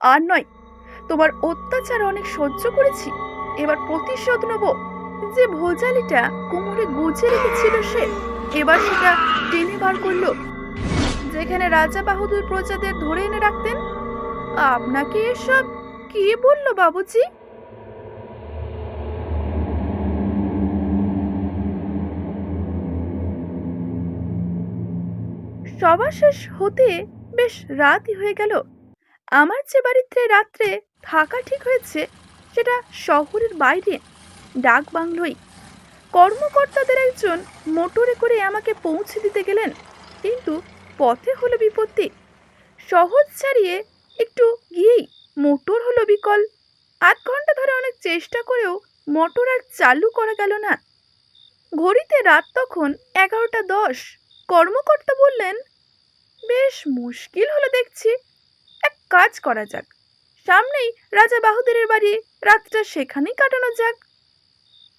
আর নয়, তোমার অত্যাচার অনেক সহ্য করেছি। এবার প্রতিশোধ নেব। যে ভোজালিটা কোমরে গুজে রেখেছিল সে, এবার সেটা টেনে বার করল। যেখানে রাজা বাহাদুর প্রজাদের ধরে এনে রাখতেন, আপনাকে এসব কি বলল বাবুজি? সবার শেষ হতে বেশ রাতই হয়ে গেল। আমার যে বাড়িতে রাত্রে থাকা ঠিক হয়েছে, সেটা শহরের বাইরে, ডাক বাংলোই কর্মকর্তাদের একজন মোটরে করে আমাকে পৌঁছে দিতে গেলেন, কিন্তু পথে হলো বিপত্তি। সহজ ছাড়িয়ে একটু গিয়েই মোটর হলো বিকল। আধ ঘণ্টা ধরে অনেক চেষ্টা করেও মোটর আর চালু করা গেল না। ঘড়িতে রাত তখন এগারোটা দশ। কর্মকর্তা বললেন, বেশ মুশকিল হলো দেখছি। কাজ করা যাক। সামনেই রাজা বাহুদেরের বাড়ি, রাতটা সেখানেই কাটানো যাক।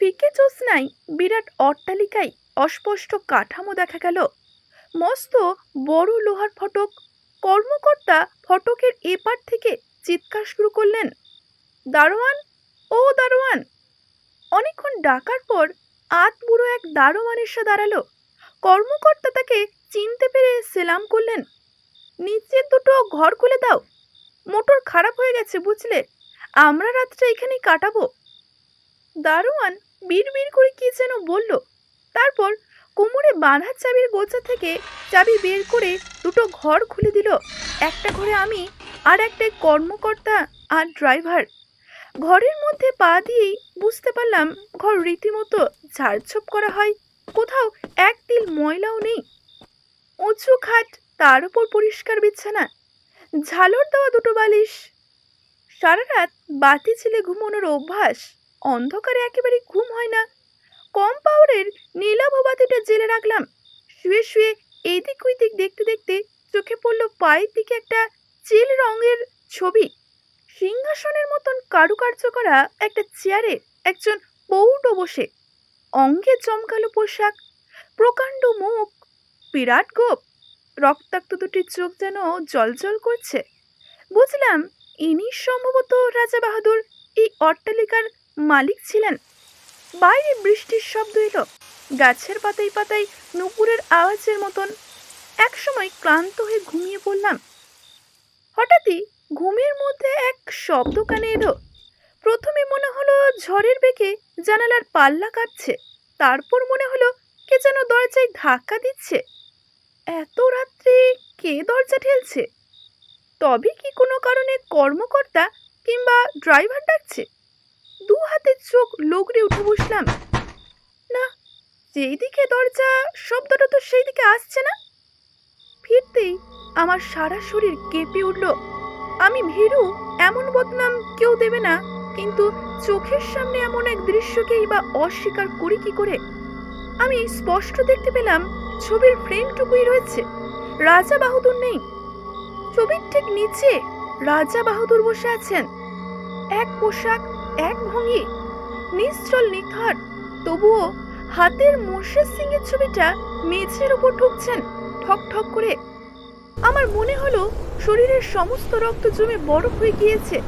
ফিকে জ্যোৎস্নায় বিরাট অট্টালিকায় অস্পষ্ট কাঠামো দেখা গেল। মস্ত বড় লোহার ফটক। কর্মকর্তা ফটকের এপার থেকে চিৎকার শুরু করলেন, দারোয়ান, ও দারোয়ান! অনেকক্ষণ ডাকার পর আত বুড়ো এক দারোয়ান এসে দাঁড়াল। কর্মকর্তা তাকে চিনতে পেরে সেলাম করলেন নিচের দুটো ঘর খুলে দাও মোটর খারাপ হয়ে গেছে, বুঝলে? আমরা রাতটা এখানেই কাটাবো। দারোয়ান বিড় করে কি যেন বলল। তারপর কোমরে বাঁধা চাবির গোছা থেকে চাবি বের করে দুটো ঘর খুলে দিল। একটা ঘরে আমি আর একটা কর্মকর্তা আর ড্রাইভার। ঘরের মধ্যে পা দিয়েই বুঝতে পারলাম ঘর রীতিমতো ঝাড়ঝোপ করা হয়, কোথাও এক তিল ময়লাও নেই। উঁচু খাট তার উপর পরিষ্কার বিছানা ঝালর দেওয়া দুটো বালিশ। সারা রাত বাতি ছেলে ঘুমানোর অভ্যাস, অন্ধকারে একেবারে ঘুম হয় না। কম পাওয়ারের নীলাভ বাতিটা জেলে রাখলাম। শুয়ে শুয়ে এদিক ওইদিক দেখতে দেখতে চোখে পড়ল পায়ের দিকে একটা চিল রঙের ছবি। সিংহাসনের মতন কারুকার্য করা একটা চেয়ারে একজন পৌটো বসে। অঙ্গে চমকালো পোশাক, প্রকাণ্ড মুখ, বিরাট গোপ। রক্তাক্ত দুটি চোখ যেন জলজল করছে। বুঝলাম, ইনি সম্ভবত রাজা বাহাদুর, এই অট্টালিকার মালিক ছিলেন। বাইরে বৃষ্টির শব্দ এলো, গাছের পাতায় পাতায় নুপুরের আওয়াজের মতন। একসময় ক্লান্ত হয়ে ঘুমিয়ে পড়লাম। হঠাৎই ঘুমের মধ্যে এক শব্দ কানে এলো। প্রথমে মনে হলো ঝড়ের বেগে জানালার পাল্লা কাটছে তারপর মনে হলো কে যেন দরজায় ধাক্কা দিচ্ছে। এত রাত্রে কে দরজা ঠেলছে? তবে কি কোনো কারণে কর্মকর্তা কিংবা ড্রাইভার ডাকছে? দু হাতে চোখ লগড়ে উঠে বসলাম। না যেই দিকে দরজা, শব্দটা তো সেই দিকে আসছে না। ফিরতেই আমার সারা শরীর কেঁপে উঠল। আমি ভীরু, এমন বদনাম কেউ দেবে না, কিন্তু চোখের সামনে এমন এক দৃশ্যকেই বা অস্বীকার করি কি করে? আমি স্পষ্ট দেখতে পেলাম ছবির ফ্রেমটুকুই রয়েছে। রাজা বাহাদুর নেই। ছবির ঠিক নিচে রাজা বাহাদুর বসে আছেন। এক পোশাক, এক ভঙ্গি, নিশ্চল নিখার তবুও হাতের মোর্শেদ সিং এর ছবিটা মেঝের উপর ঢুকছেন ঠক ঠক করে। আমার মনে হলো শরীরের সমস্ত রক্ত জমে বরফ হয়ে গিয়েছে।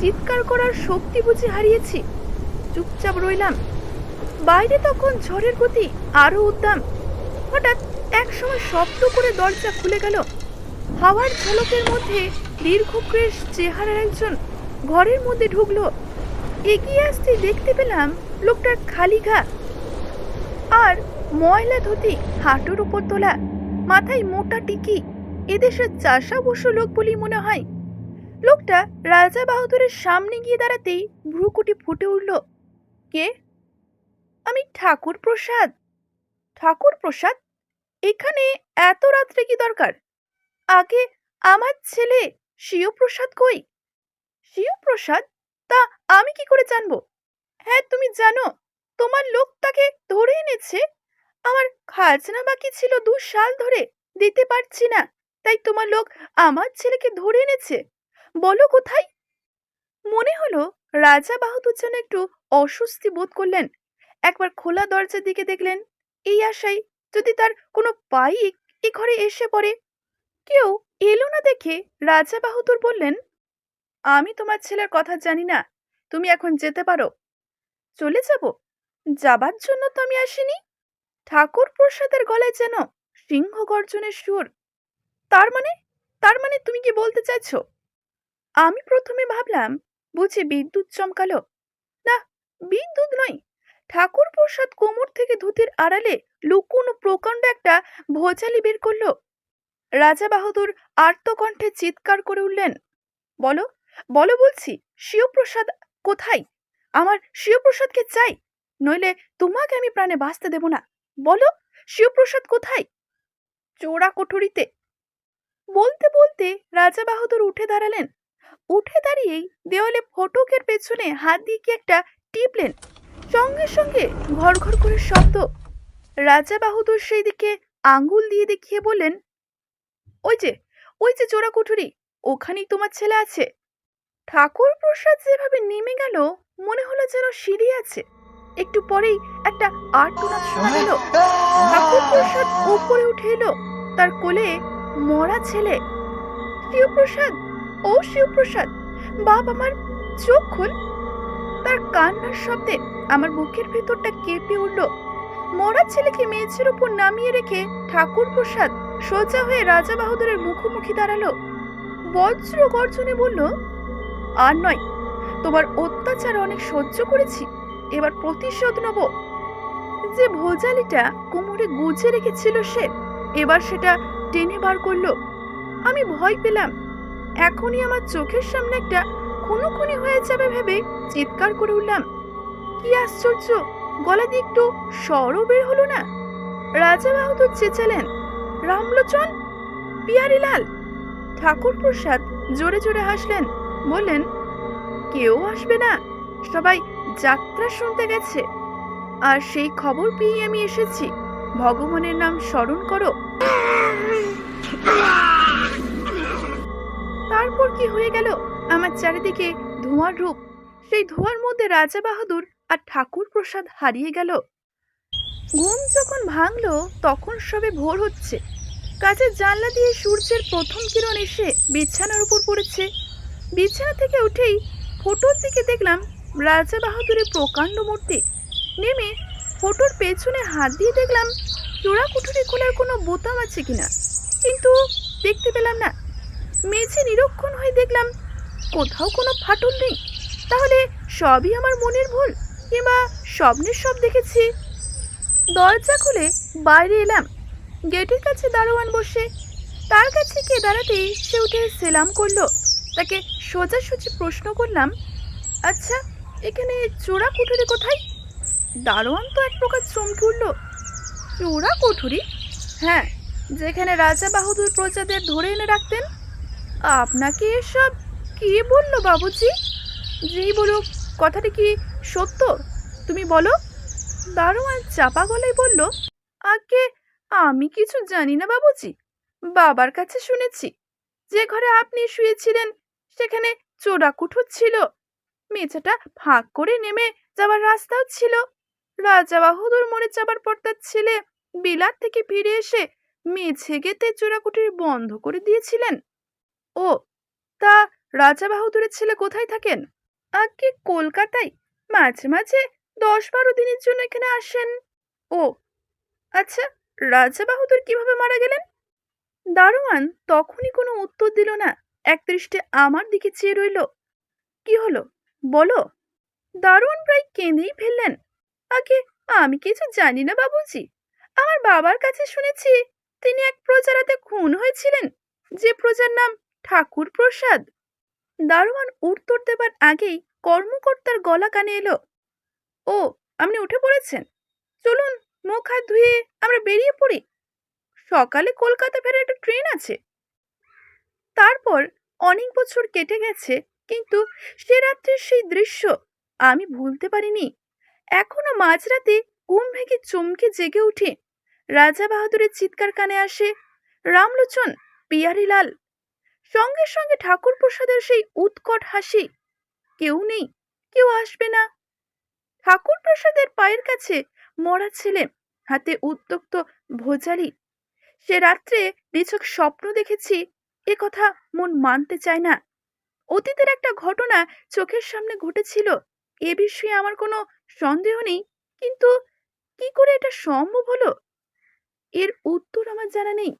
চিৎকার করার শক্তি বুঝে হারিয়েছি। চুপচাপ রইলাম। বাইরে তখন ঝড়ের গতি আরও উদ্দাম। হঠাৎ এক সময় শব্দ করে দরজা খুলে গেল। হাওয়ার ঝলকের মধ্যে দীর্ঘক্রেশ চেহারার একজন ঘরের মধ্যে ঢুকলো। এগিয়ে আসতে দেখতে পেলাম লোকটার খালি ঘা আর ময়লা ধুতি হাঁটুর উপর তোলা, মাথায় মোটা টিকি, এদেশের চাষা বসু লোক বলি মনে হয়। লোকটা রাজা বাহাদুরের সামনে গিয়ে দাঁড়াতেই ভ্রুকুটি ফুটে উঠল। কে? আমি ঠাকুর প্রসাদ ঠাকুর প্রসাদ এখানে এত রাত্রে কি দরকার? আগে আমার ছেলে শিবপ্রসাদ কই? শিবপ্রসাদ তা আমি কি করে জানব? হ্যাঁ তুমি জানো, তোমার লোক তাকে ধরে এনেছে। আমার খাজনা বাকি ছিল দু সাল ধরে, দিতে পারছি না। তাই তোমার লোক আমার ছেলেকে ধরে এনেছে। বলো কোথায়? মনে হলো রাজা বাহাদুর যেন একটু অস্বস্তি বোধ করলেন। একবার খোলা দরজার দিকে দেখলেন এই আশায় যদি তার কোনো পাইক এ ঘরে এসে পড়ে? কেউ এলো না দেখে রাজা বাহাদুর বললেন, আমি তোমার ছেলের কথা জানি না, তুমি এখন যেতে পারো। চলে যাব? যাবার জন্য তো আমি আসিনি। ঠাকুর প্রসাদের গলায় যেন সিংহ গর্জনের সুর। তার মানে তার মানে তুমি কি বলতে চাইছ? আমি প্রথমে ভাবলাম, বুঝি বিদ্যুৎ চমকালো। না, বিদ্যুৎ নয় ঠাকুর প্রসাদ কোমর থেকে ধুতির আড়ালে লুকুনো প্রকাণ্ড একটা ভোজালি বের করল। রাজা বাহাদুর আর্তকণ্ঠে চিৎকার করে উঠলেন, বলো বলো বলছি, শিবপ্রসাদ কোথায়? আমার শিবপ্রসাদকে চাই, নইলে তোমাকে আমি প্রাণে বাঁচতে দেব না। বলো, শিবপ্রসাদ কোথায়? চোরা কোঠরিতে। বলতে বলতে রাজা বাহাদুর উঠে দাঁড়ালেন। উঠে দাঁড়িয়েই দেওয়ালে ফটকের পেছনে হাত দিয়ে কি একটা টিপলেন। সঙ্গে সঙ্গে ঘর ঘর করে শব্দ। রাজা বাহাদুর সেই দিকে আঙ্গুল দিয়ে দেখিয়ে বললেন, ওই যে ওই যে চোরা কুঠুরি, ওখানেই তোমার ছেলে আছে। ঠাকুর প্রসাদ যেভাবে নেমে গেল, মনে হলো যেন সিঁড়ি আছে। একটু পরেই একটা আর্তনাদ শোনা গেল ঠাকুর প্রসাদ উপরে উঠে এলো, তার কোলে মরা ছেলে। শিবপ্রসাদ, ও শিবপ্রসাদ, বাপ আমার চোখ খুল। তার কান্নার শব্দে আমার বুকের ভেতরটা কেঁপে উঠল। মরা ছেলেকে মেঝের উপর নামিয়ে রেখে ঠাকুর প্রসাদ সোজা হয়ে রাজা বাহাদুরের মুখোমুখি দাঁড়াল। বজ্র গর্জনে বলল, আর নয়, তোমার অত্যাচার অনেক সহ্য করেছি, এবার প্রতিশোধ নেব। যে ভোজালিটা কোমরে গুজে রেখেছিল সে, এবার সেটা টেনে বার করল। আমি ভয় পেলাম। এখনই আমার চোখের সামনে একটা খুনোখুনি হয়ে যাবে ভেবে চিৎকার করে উঠলাম। কি আশ্চর্য! গলা দিয়ে একটু স্বরও বের হলো না। রাজা বাহাদুর চেঁচালেন, রামলোচন, পিয়ারিলাল! ঠাকুর প্রসাদ জোরে জোরে হাসলেন, বললেন, কেউ আসবে না, সবাই যাত্রা শুনতে গেছে। আর সেই খবর পেয়ে আমি এসেছি। ভগবানের নাম স্মরণ করো। তারপর কি হয়ে গেল? আমার চারিদিকে ধোঁয়ার রূপ। সেই ধোঁয়ার মধ্যে রাজা বাহাদুর আর ঠাকুর প্রসাদ হারিয়ে গেল। ঘুম যখন ভাঙলো, তখন সবে ভোর হচ্ছে। কাজের জানলা দিয়ে সূর্যের প্রথম কিরণ এসে বিছানার উপর পড়েছে। বিছানা থেকে উঠেই ফটোর দিকে দেখলাম রাজা বাহাদুরের প্রকাণ্ড মূর্তি। নেমে ফটোর পেছনে হাত দিয়ে দেখলাম চোরা কুঠুরি খোলার কোনো বোতাম আছে কিনা। কিন্তু দেখতে পেলাম না। মেঝে নিরক্ষণ হয়ে দেখলাম কোথাও কোনো ফাটল নেই। তাহলে সবই আমার মনের ভুল, কিংবা স্বপ্নের সব দেখেছি। দরজা খুলে বাইরে এলাম। গেটের কাছে দারোয়ান বসে। তার কাছে গিয়ে দাঁড়াতেই সে উঠে সেলাম করল। তাকে সোজাসুজি প্রশ্ন করলাম আচ্ছা এখানে চোরা কুঠুরি কোথায়? দারোয়ান তো এক প্রকার চমকে উঠল, চোরা কুঠুরি? হ্যাঁ যেখানে রাজা বাহাদুর প্রজাদের ধরে এনে রাখতেন। আপনাকে এসব কি বলল বাবুজি? যেই বলুক কথাটা কি সত্য? তুমি বলো। দারোয়ান চাপা গলায় বলল আগে আমি কিছু জানি না বাবুজি। বাবার কাছে শুনেছি, যে ঘরে আপনি শুয়েছিলেন, সেখানে চোরা কুঠুর ছিল। মেঝেটা ফাঁক করে নেমে যাবার রাস্তাও ছিল। রাজা বাহাদুর মরে যাবার পর তার ছেলে বিলাত থেকে ফিরে এসে মেঝে গেতে চোরাকুটির বন্ধ করে দিয়েছিলেন। ও, তা রাজা বাহাদুরের ছেলে কোথায় থাকেন? আগে কলকাতায়। মাঝে মাঝে দশ বারো দিনের জন্য এখানে আসেন। ও আচ্ছা রাজা বাহাদুর কীভাবে মারা গেলেন? দারোয়ান তখনই কোনো উত্তর দিল না, এক দৃষ্টে আমার দিকে চেয়ে রইল। কি হলো? বলো। দারোয়ান প্রায় কেঁদেই ফেললেন। আগে আমি কিছু জানি না বাবুজি। আমার বাবার কাছে শুনেছি তিনি এক প্রজারাতে খুন হয়েছিলেন। যে প্রজার নাম ঠাকুর প্রসাদ দারোয়ান উত্তর দেবার আগেই কর্মকর্তার গলা কানে এলো। ও, আপনি উঠে পড়েছেন? চলুন, মুখ হাত ধুয়ে আমরা বেরিয়ে পড়ি। সকালে কলকাতা ফেরার একটা ট্রেন আছে। তারপর অনেক বছর কেটে গেছে, কিন্তু সে রাত্রের সেই দৃশ্য আমি ভুলতে পারিনি। এখনও মাঝরাতে ঘুম ভেঙে চমকে জেগে উঠে। রাজা বাহাদুরের চিৎকার কানে আসে, রামলোচন, পিয়ারিলাল সঙ্গে সঙ্গে ঠাকুর প্রসাদের সেই উৎকট হাসি। কেউ নেই, কেউ আসবে না। ঠাকুর প্রসাদের পায়ের কাছে মরা ছেলে, হাতে উত্তক্ত ভোজালি। সে রাত্রে নিছক স্বপ্ন দেখেছি, এ কথা মন মানতে চায় না। অতীতের একটা ঘটনা চোখের সামনে ঘটেছিল, এ বিষয়ে আমার কোনো সন্দেহ নেই, কিন্তু কি করে এটা সম্ভব হলো? এর উত্তর আমার জানা নেই।